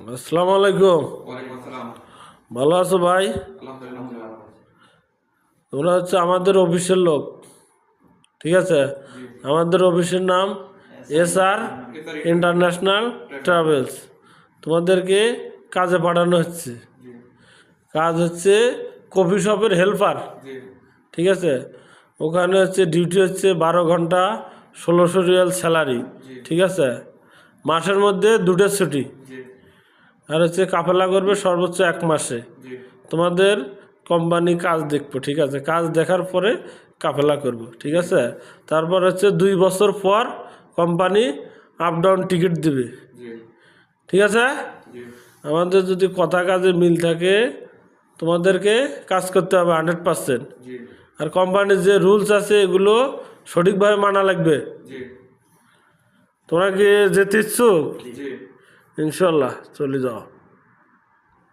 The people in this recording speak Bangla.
আসসালামু। আলাইকুম ভালো আছো ভাই? তোমরা হচ্ছে আমাদের অফিসের লোক ঠিক আছে? আমাদের অফিসের নাম এস আর ইন্টারন্যাশনাল ট্রাভেলস। তোমাদেরকে কাজে পাঠানো হচ্ছে। কাজ হচ্ছে কফি শপের হেল্পার ঠিক আছে? ওখানে হচ্ছে ডিউটি হচ্ছে বারো ঘণ্টা ষোলোশো রিয়াল স্যালারি ঠিক আছে? মাসের মধ্যে দুটো ছুটি। আর হচ্ছে কাফেলা করবে সর্বোচ্চ এক মাসে। তোমাদের কোম্পানি কাজ দেখব ঠিক আছে? কাজ দেখার পরে কাফেলা করব ঠিক আছে? তারপর হচ্ছে দুই বছর পর কোম্পানি আপ ডাউন টিকিট দিবে। ঠিক আছে? আমাদের যদি কথা কাজে মিল থাকে তোমাদেরকে কাজ করতে হবে হান্ড্রেড পার্সেন্ট আর কোম্পানির যে রুলস আছে এগুলো সঠিকভাবে মানা লাগবে। তোমরা কি যেতে ইচ্ছুক? ইনশাল্লাহ চলে যাও।